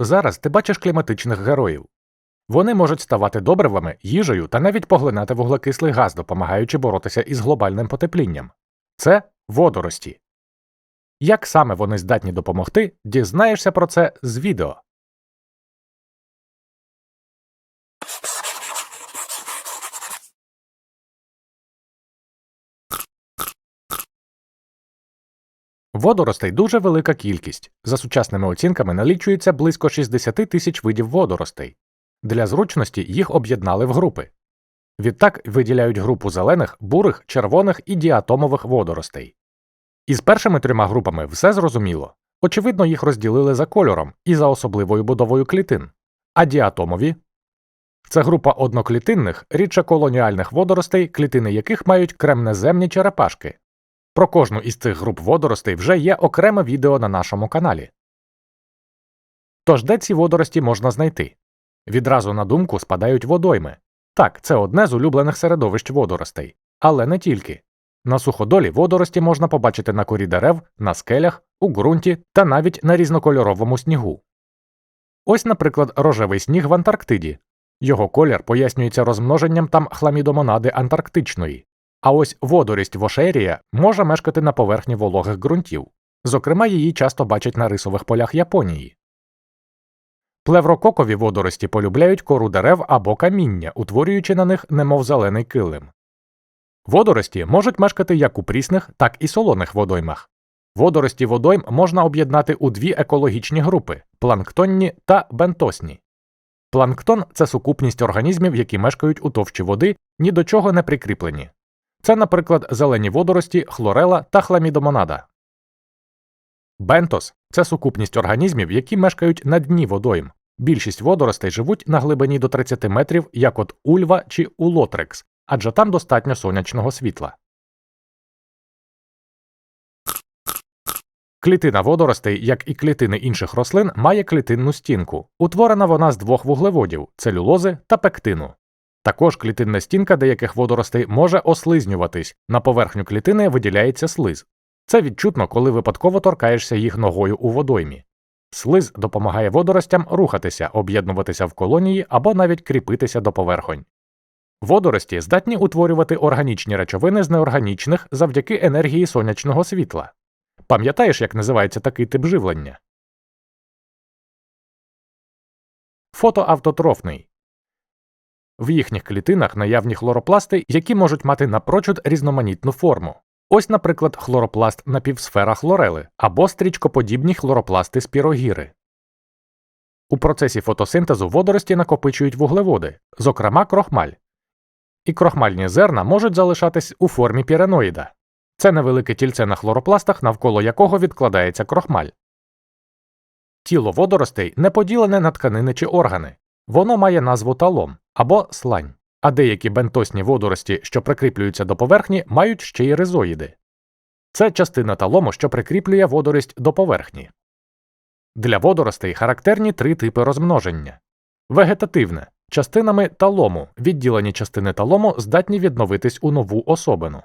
зараз ти бачиш кліматичних героїв. Вони можуть ставати добривами, їжею та навіть поглинати вуглекислий газ, допомагаючи боротися із глобальним потеплінням. Це водорості. Як саме вони здатні допомогти, дізнаєшся про це з відео. Водоростей дуже велика кількість. За сучасними оцінками налічується близько 60 тисяч видів водоростей. Для зручності їх об'єднали в групи. Відтак виділяють групу зелених, бурих, червоних і діатомових водоростей. Із першими трьома групами все зрозуміло. Очевидно, їх розділили за кольором і за особливою будовою клітин. А діатомові це група одноклітинних, рідше колоніальних водоростей, клітини яких мають кремнеземні черепашки. Про кожну із цих груп водоростей вже є окреме відео на нашому каналі. Тож де ці водорості можна знайти? Відразу на думку спадають водойми. Так, це одне з улюблених середовищ водоростей, але не тільки. На суходолі водорості можна побачити на корі дерев, на скелях, у ґрунті та навіть на різнокольоровому снігу. Ось, наприклад, рожевий сніг в Антарктиді. Його колір пояснюється розмноженням там хламідомонади антарктичної. А ось водорість вошерія може мешкати на поверхні вологих ґрунтів. Зокрема, її часто бачать на рисових полях Японії. Плеврококові водорості полюбляють кору дерев або каміння, утворюючи на них немов зелений килим. Водорості можуть мешкати як у прісних, так і солоних водоймах. Водорості водойм можна об'єднати у дві екологічні групи планктонні та бентосні. Планктон це сукупність організмів, які мешкають у товщі води, ні до чого не прикріплені. Це, наприклад, зелені водорості, хлорела та хламідомонада. Бентос це сукупність організмів, які мешкають на дні водойм. Більшість водоростей живуть на глибині до 30 метрів, як от ульва чи улотрекс, адже там достатньо сонячного світла. Клітина водоростей, як і клітини інших рослин, має клітинну стінку. Утворена вона з двох вуглеводів целюлози та пектину. Також клітинна стінка деяких водоростей може ослизнюватись, на поверхню клітини виділяється слиз. Це відчутно, коли випадково торкаєшся їх ногою у водоймі. Слиз допомагає водоростям рухатися, об'єднуватися в колонії або навіть кріпитися до поверхонь. Водорості здатні утворювати органічні речовини з неорганічних завдяки енергії сонячного світла. Пам'ятаєш, як називається такий тип живлення? Фотоавтотрофний. В їхніх клітинах наявні хлоропласти, які можуть мати напрочуд різноманітну форму. Ось, наприклад, хлоропласт напівсфера хлорели або стрічкоподібні хлоропласти спірогіри. У процесі фотосинтезу водорості накопичують вуглеводи, зокрема крохмаль. І крохмальні зерна можуть залишатись у формі піреноїда. Це невелике тільце на хлоропластах, навколо якого відкладається крохмаль. Тіло водоростей не поділене на тканини чи органи. Воно має назву талом або слань, а деякі бентосні водорості, що прикріплюються до поверхні, мають ще й ризоїди. Це частина талому, що прикріплює водорість до поверхні. Для водоростей характерні три типи розмноження вегетативне частинами талому, відділені частини талому здатні відновитись у нову особину,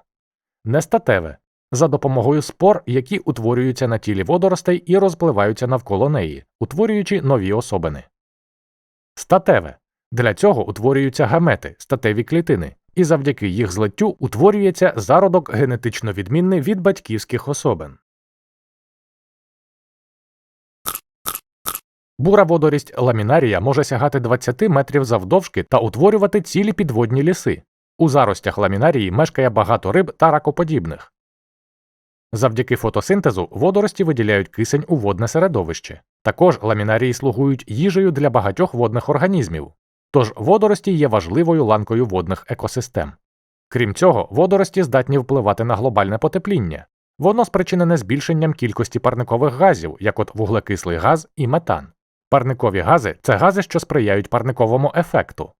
нестатеве за допомогою спор, які утворюються на тілі водоростей і розпливаються навколо неї, утворюючи нові особини. Статеве для цього утворюються гамети, статеві клітини, і завдяки їх злиттю утворюється зародок генетично відмінний від батьківських особин. Бура водорість ламінарія може сягати 20 метрів завдовжки та утворювати цілі підводні ліси. У заростях ламінарії мешкає багато риб та ракоподібних. Завдяки фотосинтезу водорості виділяють кисень у водне середовище. Також ламінарії слугують їжею для багатьох водних організмів. Тож водорості є важливою ланкою водних екосистем. Крім цього, водорості здатні впливати на глобальне потепління. Воно спричинене збільшенням кількості парникових газів, як от вуглекислий газ і метан. Парникові гази це гази, що сприяють парниковому ефекту.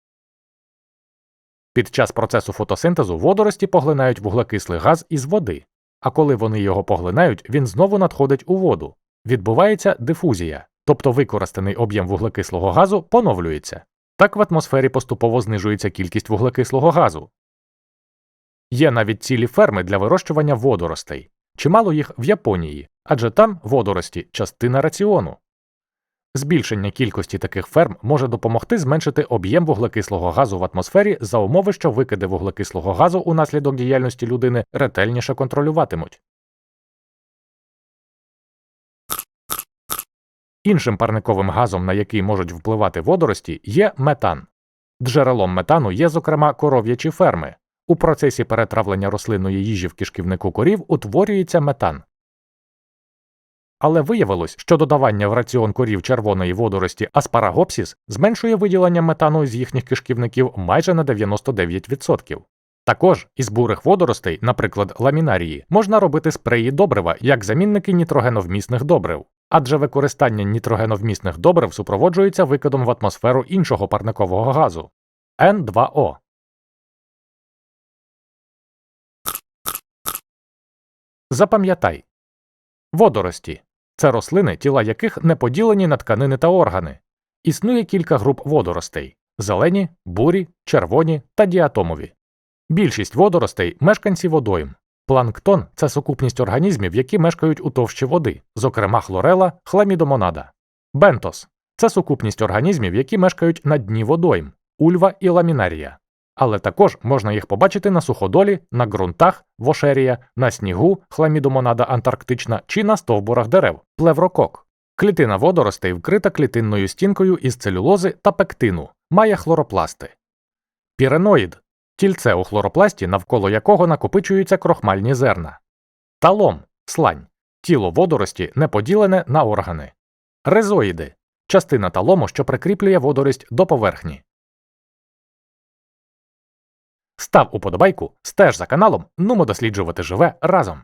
Під час процесу фотосинтезу водорості поглинають вуглекислий газ із води, а коли вони його поглинають, він знову надходить у воду. Відбувається дифузія, тобто використаний об'єм вуглекислого газу поновлюється. Так в атмосфері поступово знижується кількість вуглекислого газу. Є навіть цілі ферми для вирощування водоростей, чимало їх в Японії, адже там водорості частина раціону. Збільшення кількості таких ферм може допомогти зменшити об'єм вуглекислого газу в атмосфері за умови, що викиди вуглекислого газу унаслідок діяльності людини ретельніше контролюватимуть. Іншим парниковим газом, на який можуть впливати водорості, є метан. Джерелом метану є, зокрема, коров'ячі ферми. У процесі перетравлення рослинної їжі в кишківнику корів утворюється метан. Але виявилось, що додавання в раціон корів червоної водорості аспарагопсіс зменшує виділення метану з їхніх кишківників майже на 99%. Також із бурих водоростей, наприклад, ламінарії, можна робити спреї добрива як замінники нітрогеновмісних добрив, адже використання нітрогеновмісних добрив супроводжується викидом в атмосферу іншого парникового газу N2O. Запам'ятай водорості це рослини, тіла яких не поділені на тканини та органи. Існує кілька груп водоростей зелені, бурі, червоні та діатомові. Більшість водоростей мешканці водойм. Планктон це сукупність організмів, які мешкають у товщі води, зокрема хлорела, хламідомонада. Бентос це сукупність організмів, які мешкають на дні водойм, ульва і ламінарія. Але також можна їх побачити на суходолі, на ґрунтах, вошерія, на снігу, хламідомонада антарктична чи на стовбурах дерев, плеврокок. Клітина водоростей вкрита клітинною стінкою із целюлози та пектину, має хлоропласти. Піреноїд тільце у хлоропласті, навколо якого накопичуються крохмальні зерна. Талом слань. Тіло водорості не поділене на органи. Резоїди частина талому, що прикріплює водорість до поверхні. Став уподобайку, стеж за каналом, нумо досліджувати живе разом.